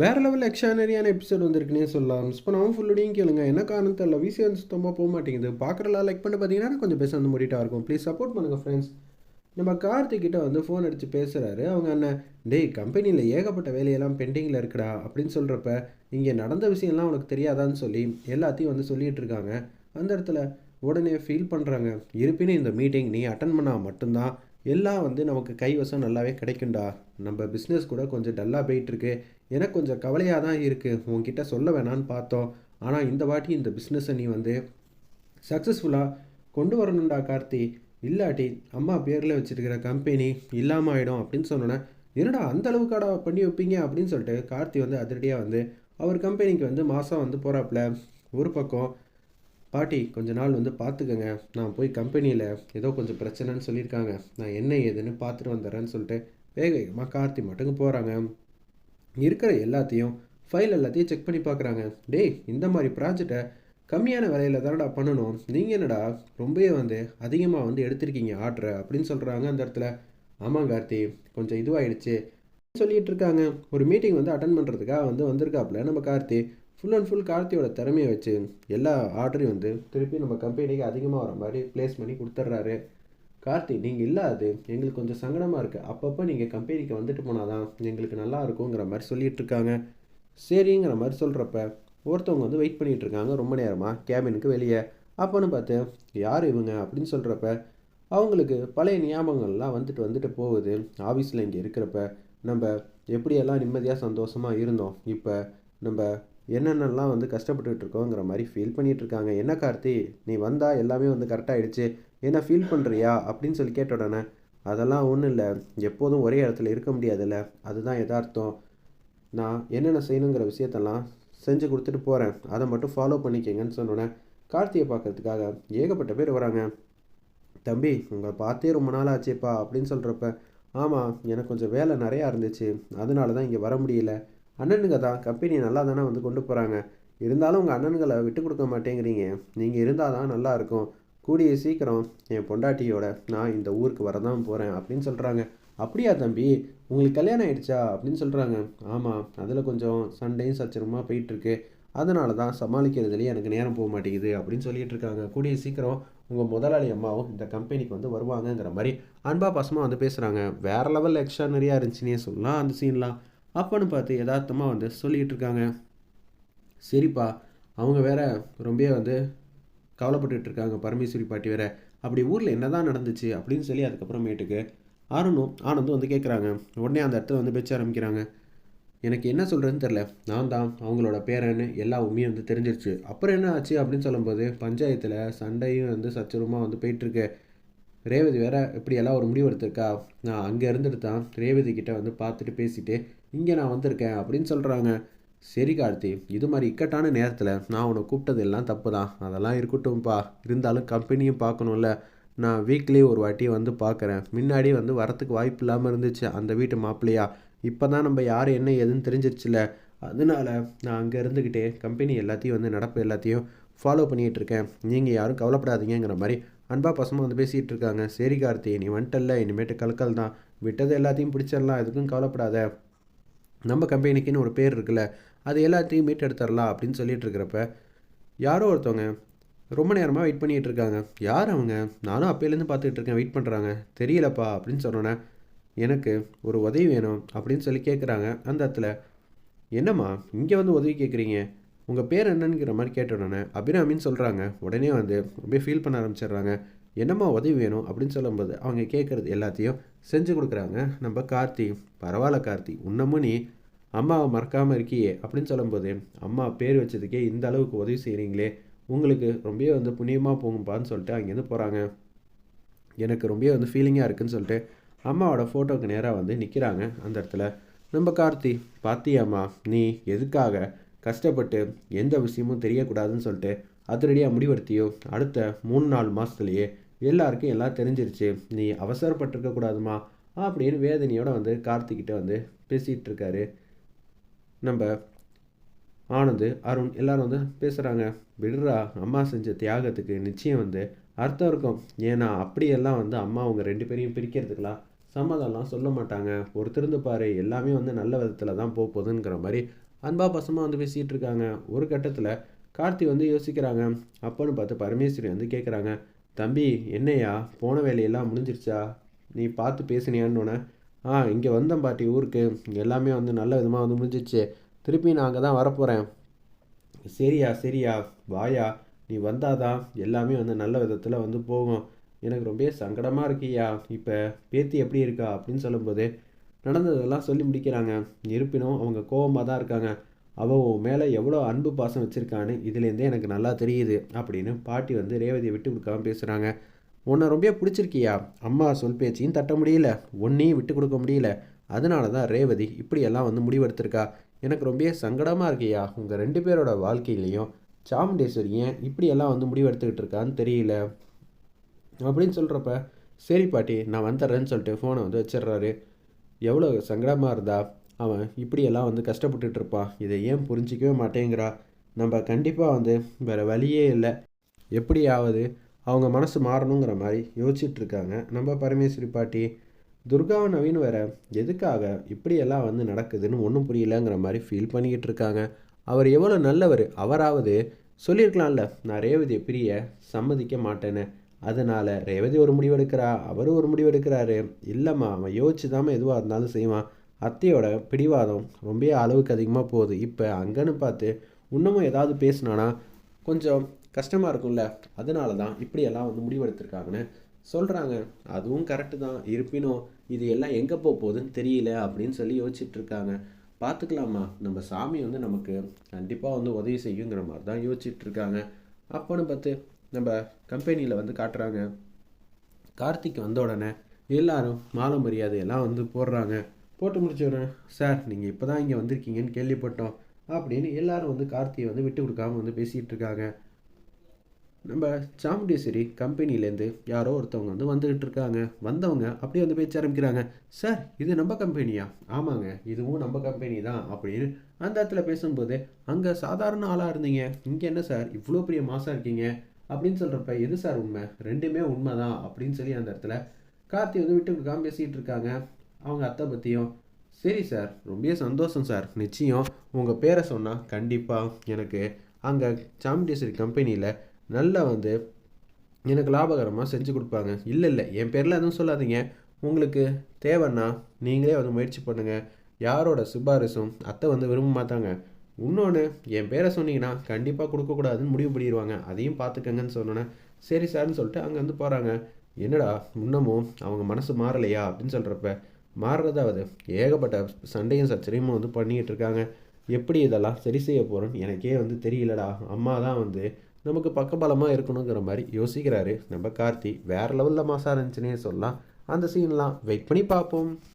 வேறு level எக்ஸ்ட்ரானரியான episode வந்திருக்குன்னே சொல்லலாம். Miss நான் ஃபுல்லோடையும் கேளுங்க. என்ன காரணம் தெரியல. விசி வந்து சுத்தமாக போக மாட்டேங்குது. பார்க்குறலாம் லைக் பண்ணி பார்த்தீங்கன்னா கொஞ்சம் பேச வந்து முடிட்டா இருக்கும். ப்ளீஸ் சப்போர்ட் பண்ணுங்கள் ஃப்ரெண்ட்ஸ் நம்ம கார்த்திக்கிட்ட வந்து ஃபோன் அடித்து பேசுகிறாரு அவங்க அண்ணன் டேய் கம்பெனியில் ஏகப்பட்ட வேலையெல்லாம் பெண்டிங்கில் இருக்குடா அப்படின்னு சொல்கிறப்ப இங்கே நடந்த விஷயம்லாம் உனக்கு தெரியாதான்னு சொல்லி எல்லாத்தையும் வந்து சொல்லிகிட்டு இருக்காங்க. அந்த இடத்துல உடனே ஃபீல் பண்ணுறாங்க இருப்பினும் இந்த மீட்டிங் நீ அட்டன் பண்ணால் மட்டும்தான். எல்லாம் வந்து நமக்கு கைவசம் நல்லாவே கிடைக்கும்டா. நம்ம பிஸ்னஸ் கூட கொஞ்சம் டல்லாக போயிட்டுருக்கு எனக்கு கொஞ்சம் கவலையாக தான் இருக்குது உங்ககிட்ட சொல்ல வேணான்னு பார்த்தோம். ஆனால் இந்த வாட்டி இந்த பிஸ்னஸை நீ வந்து சக்ஸஸ்ஃபுல்லாக கொண்டு வரணும்டா கார்த்தி. இல்லாட்டி அம்மா பேரில் வச்சுருக்கிற கம்பெனி இல்லாமல் ஆகிடும் அப்படின்னு சொன்னோன்னே என்னடா அந்த அளவுக்காடா பண்ணி வைப்பீங்க அப்படின்னு சொல்லிட்டு கார்த்தி வந்து அதிரடியாக வந்து அவர் கம்பெனிக்கு வந்து மாதம் வந்து போகிறாப்புல ஒரு பக்கம் பாட்டி கொஞ்ச நாள் வந்து பார்த்துக்கங்க. நான் போய் கம்பெனியில் ஏதோ கொஞ்சம் பிரச்சனைன்னு சொல்லியிருக்காங்க. நான் என்ன ஏதுன்னு பார்த்துட்டு வந்துடுறேன்னு சொல்லிட்டு வேக வேகமாக கார்த்தி மட்டுங்க போகிறாங்க இருக்கிற எல்லாத்தையும் ஃபைல் எல்லாத்தையும் செக் பண்ணி பார்க்குறாங்க. டேய் இந்த மாதிரி ப்ராஜெக்டை கம்மியான விலையில் தானடா பண்ணணும். நீங்கள் என்னடா ரொம்பவே வந்து அதிகமாக வந்து எடுத்திருக்கீங்க ஆர்டரை அப்படின்னு சொல்கிறாங்க அந்த இடத்துல. ஆமாம் கார்த்தி கொஞ்சம் இதுவாகிடுச்சு சொல்லிட்டு இருக்காங்க. ஒரு மீட்டிங் வந்து அட்டன் பண்ணுறதுக்காக வந்து வந்திருக்காப்புல. நம்ம கார்த்தி ஃபுல் அண்ட் ஃபுல் கார்த்தியோட திறமையை வச்சு எல்லா ஆர்டரையும் வந்து திருப்பி நம்ம கம்பெனிக்கு அதிகமாக வர மாதிரி ப்ளேஸ் பண்ணி கொடுத்துட்றாரு. கார்த்தி நீங்கள் இல்லாது எங்களுக்கு கொஞ்சம் சங்கடமாக இருக்குது அப்பப்போ நீங்கள் கம்பெனிக்கு வந்துட்டு போனால் தான் எங்களுக்கு நல்லா இருக்குங்கிற மாதிரி சொல்லிட்டு இருக்காங்க. சரிங்கிற மாதிரி சொல்கிறப்ப ஒருத்தவங்க வந்து வெயிட் பண்ணிகிட்டு இருக்காங்க ரொம்ப நேரமாக கேபினுக்கு வெளியே. அப்போன்னு பார்த்து யார் இவங்க? அப்படின்னு சொல்கிறப்ப அவங்களுக்கு பழைய ஞாபகங்கள்லாம் வந்துட்டு வந்துட்டு போகுது. ஆஃபீஸில் இங்கே இருக்கிறப்ப நம்ம எப்படியெல்லாம் நிம்மதியாக சந்தோஷமாக இருந்தோம். இப்போ நம்ம என்னென்னலாம் வந்து கஷ்டப்பட்டுட்டு இருக்கோங்கிற மாதிரி ஃபீல் பண்ணிகிட்டு இருக்காங்க. என்ன கார்த்தி? நீ வந்தால் எல்லாமே வந்து கரெக்டாகிடுச்சு என்ன ஃபீல் பண்ணுறியா அப்படின்னு சொல்லி கேட்ட உடனே அதெல்லாம் ஒன்றும் இல்லை. எப்போதும் ஒரே இடத்துல இருக்க முடியாதுல்ல. அதுதான் எதார்த்தம் நான் என்னென்ன செய்யணுங்கிற விஷயத்தெல்லாம் செஞ்சு கொடுத்துட்டு போகிறேன் அதை மட்டும் ஃபாலோ பண்ணிக்கங்கன்னு சொன்னோன்னே கார்த்தியை பார்க்கறதுக்காக ஏகப்பட்ட பேர் வராங்க. தம்பி உங்களை பார்த்தே ரொம்ப நாள் ஆச்சேப்பா அப்படின்னு சொல்கிறப்ப ஆமாம் எனக்கு கொஞ்சம் வேலை நிறையா இருந்துச்சு. அதனால தான் இங்கே வர முடியல. அண்ணனுங்க தான் கம்பெனி நல்லா தானே வந்து கொண்டு போகிறாங்க இருந்தாலும் உங்கள் அண்ணனுங்களை விட்டு கொடுக்க மாட்டேங்கிறீங்க. நீங்கள் இருந்தால் தான் நல்லாயிருக்கும் கூடிய சீக்கிரம் என் பொண்டாட்டியோட நான் இந்த ஊருக்கு வரதான் போகிறேன் அப்படின்னு சொல்கிறாங்க அப்படியா தம்பி உங்களுக்கு கல்யாணம் ஆயிடுச்சா? அப்படின்னு சொல்கிறாங்க ஆமாம் அதில் கொஞ்சம் சண்டையும் சச்சரமாக போயிட்டுருக்கு. அதனால தான் சமாளிக்கிறதுலேயே எனக்கு நேரம் போக மாட்டேங்குது அப்படின்னு சொல்லிட்டு இருக்காங்க. கூடிய சீக்கிரம் உங்கள் முதலாளி அம்மாவும் இந்த கம்பெனிக்கு வந்து வருவாங்கங்கிற மாதிரி அன்பா பசமாக வந்து பேசுகிறாங்க வேறு லெவல் எக்ஸ்ட்ரா நிறையா இருந்துச்சுன்னே சொல்லலாம் அந்த சீன்லாம் அப்போன்னு பார்த்து யதார்த்தமாக வந்து சொல்லிகிட்டு இருக்காங்க. சரிப்பா அவங்க வேற ரொம்ப வந்து கவலைப்பட்டுட்டு இருக்காங்க பரமேஸ்வரி பாட்டி வேற. அப்படி ஊரில் என்ன தான் நடந்துச்சு அப்படின்னு சொல்லி அதுக்கப்புறமேட்டுக்கு ஆரணும் ஆனந்தும் வந்து கேட்குறாங்க உடனே அந்த இடத்துல வந்து பேச்ச ஆரம்பிக்கிறாங்க. எனக்கு என்ன சொல்கிறதுன்னு தெரில நான் தான் அவங்களோட பேரன்னு எல்லா உண்மையும் வந்து தெரிஞ்சிருச்சு. அப்புறம் என்ன ஆச்சு அப்படின்னு சொல்லும்போது பஞ்சாயத்தில் சண்டையும் வந்து சச்சரமாக வந்து போயிட்டுருக்கு ரேவதி வேற இப்படி எல்லாம் ஒரு முடிவு எடுத்திருக்கா? நான் அங்கே இருந்துட்டு தான் ரேவதி கிட்டே வந்து பார்த்துட்டு பேசிட்டு இங்கே நான் வந்திருக்கேன் அப்படின்னு சொல்கிறாங்க சரி கார்த்தி இது மாதிரி இக்கட்டான நேரத்தில் நான் உன்னை கூப்பிட்டது எல்லாம் தப்பு தான் அதெல்லாம் இருக்கட்டும்ப்பா இருந்தாலும் கம்பெனியும் பார்க்கணும்ல. நான் வீக்லி ஒரு வாட்டி வந்து பார்க்குறேன். முன்னாடி வந்து வரத்துக்கு வாய்ப்பு இல்லாமல் இருந்துச்சு அந்த வீட்டு மாப்பிள்ளையா. இப்போ தான் நம்ம யார் என்ன ஏதுன்னு தெரிஞ்சிருச்சுல. அதனால நான் அங்கே இருந்துக்கிட்டே கம்பெனி எல்லாத்தையும் வந்து நடப்பு எல்லாத்தையும் ஃபாலோ பண்ணிகிட்டு இருக்கேன். நீங்கள் யாரும் கவலைப்படாதீங்கிற மாதிரி அன்பா பசமாக வந்து பேசிகிட்டு இருக்காங்க. சரி கார்த்தி நீ வந்துட்டல்ல இனிமேட்டு கலக்கல் தான். விட்டது எல்லாத்தையும் பிடிச்சிடலாம். எதுக்கும் கவலைப்படாத. நம்ம கம்பெனிக்குன்னு ஒரு பேர் இருக்குல்ல அது எல்லாத்தையும் மீட் எடுத்துடலாம் அப்படின்னு சொல்லிட்டு இருக்கிறப்ப யாரோ ஒருத்தவங்க ரொம்ப நேரமாக வெயிட் பண்ணிகிட்டு இருக்காங்க. யார் அவங்க? நானும் அப்போலேருந்து பார்த்துட்டு இருக்கேன் வெயிட் பண்ணுறாங்க தெரியலப்பா அப்படின்னு சொன்னோன்னே எனக்கு ஒரு உதவி வேணும் அப்படின்னு சொல்லி கேட்குறாங்க அந்த இடத்துல என்னம்மா இங்கே வந்து உதவி கேட்குறீங்க உங்கள் பேர் என்னங்கிற மாதிரி கேட்ட உடனே அபிராமின்னு சொல்கிறாங்க உடனே வந்து ரொம்ப ஃபீல் பண்ண ஆரம்பிச்சிடுறாங்க. என்னம்மா உதவி வேணும் அப்படின்னு சொல்லும்போது அவங்க கேட்குறது எல்லாத்தையும் செஞ்சு கொடுக்குறாங்க. நம்ம கார்த்தி பரவாயில்ல கார்த்தி உன்னமும் நீ அம்மாவை மறக்காமல் இருக்கியே அப்படின்னு சொல்லும்போது அம்மா பேர் வச்சதுக்கே இந்த அளவுக்கு உதவி செய்கிறீங்களே உங்களுக்கு ரொம்பவே வந்து புண்ணியமாக போகும்பான்னு சொல்லிட்டு அங்கேருந்து போகிறாங்க எனக்கு ரொம்பவே வந்து ஃபீலிங்காக இருக்குன்னு சொல்லிட்டு அம்மாவோட ஃபோட்டோவுக்கு நேராக வந்து நிற்கிறாங்க அந்த இடத்துல. நம்ம கார்த்தி பாத்தியாம்மா நீ எதுக்காக கஷ்டப்பட்டு எந்த விஷயமும் தெரியக்கூடாதுன்னு சொல்லிட்டு அதிரடியாக முடிவெடுத்தியோ அடுத்த மூணு நாலு மாதத்துலேயே எல்லாருக்கும் எல்லாம் தெரிஞ்சிருச்சு. நீ அவசரப்பட்டிருக்கக்கூடாதுமா அப்படின்னு வேதனையோடு வந்து கார்த்திக்கிட்ட வந்து பேசிகிட்டு இருக்காரு. நம்ம ஆனந்த் அருண் எல்லாரும் வந்து பேசுகிறாங்க விடுறா அம்மா செஞ்ச தியாகத்துக்கு நிச்சயம் வந்து அர்த்தம் இருக்கும். ஏன்னா அப்படியெல்லாம் வந்து அம்மா அவங்க ரெண்டு பேரையும் பிரிக்கிறதுக்கெலாம் சம்மதம்லாம் சொல்ல மாட்டாங்க. ஒருத்தருந்து பாரு எல்லாமே வந்து நல்ல விதத்தில் தான் போக போகுதுங்கிற மாதிரி அன்பா பசமாக வந்து பேசிகிட்டு இருக்காங்க. ஒரு கட்டத்தில் கார்த்தி வந்து யோசிக்கிறாங்க. அப்போன்னு பார்த்து பரமேஸ்வரி வந்து கேட்குறாங்க தம்பி என்னையா? போன வேலையெல்லாம் முடிஞ்சிருச்சா? நீ பார்த்து பேசுனியான்னு ஆ இங்கே வந்தேன் பாட்டி ஊருக்கு. எல்லாமே வந்து நல்ல விதமாக வந்து முடிஞ்சிச்சு. திருப்பி நான் அங்கே தான் வரப்போகிறேன் சரியா சரியா வாயா. நீ வந்தாதான் எல்லாமே வந்து நல்ல விதத்தில் வந்து போகும். எனக்கு ரொம்ப சங்கடமாக இருக்கியா? இப்போ பேத்தி எப்படி இருக்கா? அப்படின்னு சொல்லும்போது நடந்ததெல்லாம் சொல்லி முடிக்கிறாங்க. இருப்பினும் அவங்க கோபமாக தான் இருக்காங்க. அவள் உன் மேலே எவ்வளோ அன்பு பாசம் வச்சுருக்கான்னு இதுலேருந்தே எனக்கு நல்லா தெரியுது அப்படின்னு பாட்டி வந்து ரேவதியை விட்டு கொடுக்காம பேசுகிறாங்க உன்னை ரொம்ப பிடிச்சிருக்கியா? அம்மா சொல் பேச்சையும் தட்ட முடியல. ஒன்றையும் விட்டு கொடுக்க முடியல. அதனால தான் ரேவதி இப்படியெல்லாம் வந்து முடிவெடுத்திருக்கா. எனக்கு ரொம்ப சங்கடமாக இருக்கியா? உங்கள் ரெண்டு பேரோட வாழ்க்கையிலையும் சாமுண்டேஸ்வரி ஏன் இப்படியெல்லாம் வந்து முடிவெடுத்துக்கிட்டு இருக்கான்னு தெரியல. அப்படின்னு சொல்கிறப்ப சரி பாட்டி நான் வந்துடுறேன்னு சொல்லிட்டு ஃபோனை வந்து வச்சிடுறாரு. எவ்வளோ சங்கடமாக இருந்தா? அவன் இப்படியெல்லாம் வந்து கஷ்டப்பட்டுட்டு இருப்பான் இதை ஏன் புரிஞ்சிக்கவே மாட்டேங்கிறா? நம்ம கண்டிப்பாக வந்து வேறு வழியே இல்லை. எப்படியாவது அவங்க மனசு மாறணுங்கிற மாதிரி யோசிச்சுட்டு இருக்காங்க நம்ம பரமேஸ்வரி பாட்டி துர்காவை நவீன் வேற எதுக்காக இப்படியெல்லாம் வந்து நடக்குதுன்னு ஒன்றும் புரியலங்கிற மாதிரி ஃபீல் பண்ணிக்கிட்டு இருக்காங்க அவர் எவ்வளோ நல்லவர் அவராவது சொல்லியிருக்கலாம்ல. நான் ரேவதியை பிரிய சம்மதிக்க மாட்டேன்னு. அதனால் ரேவதி ஒரு முடிவெடுக்கிறா அவரும் ஒரு முடிவெடுக்கிறாரு. இல்லைம்மா அவன் யோசிச்சு தாம எதுவாக இருந்தாலும் செய்வான். அத்தையோட பிடிவாதம் ரொம்ப அளவுக்கு அதிகமாக போகுது. இப்போ அங்கன்னு பார்த்து இன்னமும் ஏதாவது பேசினானா கொஞ்சம் கஷ்டமாக இருக்கும்ல. அதனால தான் இப்படியெல்லாம் வந்து முடிவெடுத்திருக்காங்கன்னு சொல்கிறாங்க அதுவும் கரெக்டு தான். இருப்பினும் இது எல்லாம் எங்கே போக போகுதுன்னு தெரியல அப்படின்னு சொல்லி யோசிச்சுட்டு இருக்காங்க பார்த்துக்கலாமா நம்ம சாமி வந்து நமக்கு கண்டிப்பாக வந்து உதவி செய்யுங்கிற மாதிரி தான் யோசிச்சுட்டு இருக்காங்க அப்போன்னு பார்த்து நம்ம கம்பெனியில் வந்து காட்டுறாங்க. கார்த்திக் வந்த உடனே எல்லாரும் மாலை மரியாதை எல்லாம் வந்து போடுறாங்க. போட்டு முடிச்சோடனே சார் நீங்கள் இப்போ தான் இங்கே வந்திருக்கீங்கன்னு கேள்விப்பட்டோம். அப்படின்னு எல்லாரும் வந்து கார்த்தியை வந்து விட்டு கொடுக்காம வந்து பேசிகிட்டு இருக்காங்க நம்ம சாமுண்டேஸ்வரி கம்பெனிலேருந்து யாரோ ஒருத்தவங்க வந்து வந்துக்கிட்டு இருக்காங்க. வந்தவங்க அப்படியே வந்து பேச்ச ஆரம்பிக்கிறாங்க. சார் இது நம்ம கம்பெனியா? ஆமாங்க இதுவும் நம்ம கம்பெனி தான் அப்படின்னு அந்த இடத்துல பேசும்போது அங்கே சாதாரண ஆளாக இருந்தீங்க. இங்கே என்ன சார்? இவ்வளோ பெரிய மாதம் இருக்கீங்க? அப்படின்னு சொல்கிறப்ப எது சார் உண்மை? ரெண்டுமே உண்மை தான் அப்படின்னு சொல்லி அந்த இடத்துல கார்த்தி வந்து விட்டு கொடுக்காம பேசிகிட்டு இருக்காங்க. அவங்க அத்தை பற்றியும் சரி சார் ரொம்ப சந்தோஷம் சார். நிச்சயம் உங்கள் பேரை சொன்னால் கண்டிப்பாக எனக்கு அங்கே சாமுண்டேஸ்வரி கம்பெனியில் நல்லா வந்து எனக்கு லாபகரமாக செஞ்சு கொடுப்பாங்க. இல்லை இல்லை என் பேரில் எதுவும் சொல்லாதீங்க. உங்களுக்கு தேவைன்னா நீங்களே வந்து முயற்சி பண்ணுங்கள் யாரோட சிபாரிசும் அத்தை வந்து விரும்ப மாட்டாங்க. இன்னொன்று என் பேரை சொன்னீங்கன்னா கண்டிப்பாக கொடுக்கக்கூடாதுன்னு முடிவு பண்ணிடுவாங்க அதையும் பார்த்துக்கங்கன்னு சொன்னோன்னே சரி சார்னு சொல்லிட்டு அங்கே வந்து போகிறாங்க என்னடா இன்னமும் அவங்க மனசு மாறலையா அப்படின்னு சொல்கிறப்ப மாறுறதாவது ஏகப்பட்ட சண்டையும் சச்சரையும் வந்து பண்ணிக்கிட்டு இருக்காங்க. எப்படி இதெல்லாம் சரி செய்ய போகிறோன்னு எனக்கே வந்து தெரியலடா. அம்மா தான் வந்து நமக்கு பக்கபலமாக இருக்கணுங்கிற மாதிரி யோசிக்கிறாரு. நம்ம கார்த்தி வேறு லெவலில் மாசாக இருந்துச்சுன்னே சொல்லலாம். அந்த சீன்லாம் வெயிட் பண்ணி பார்ப்போம்.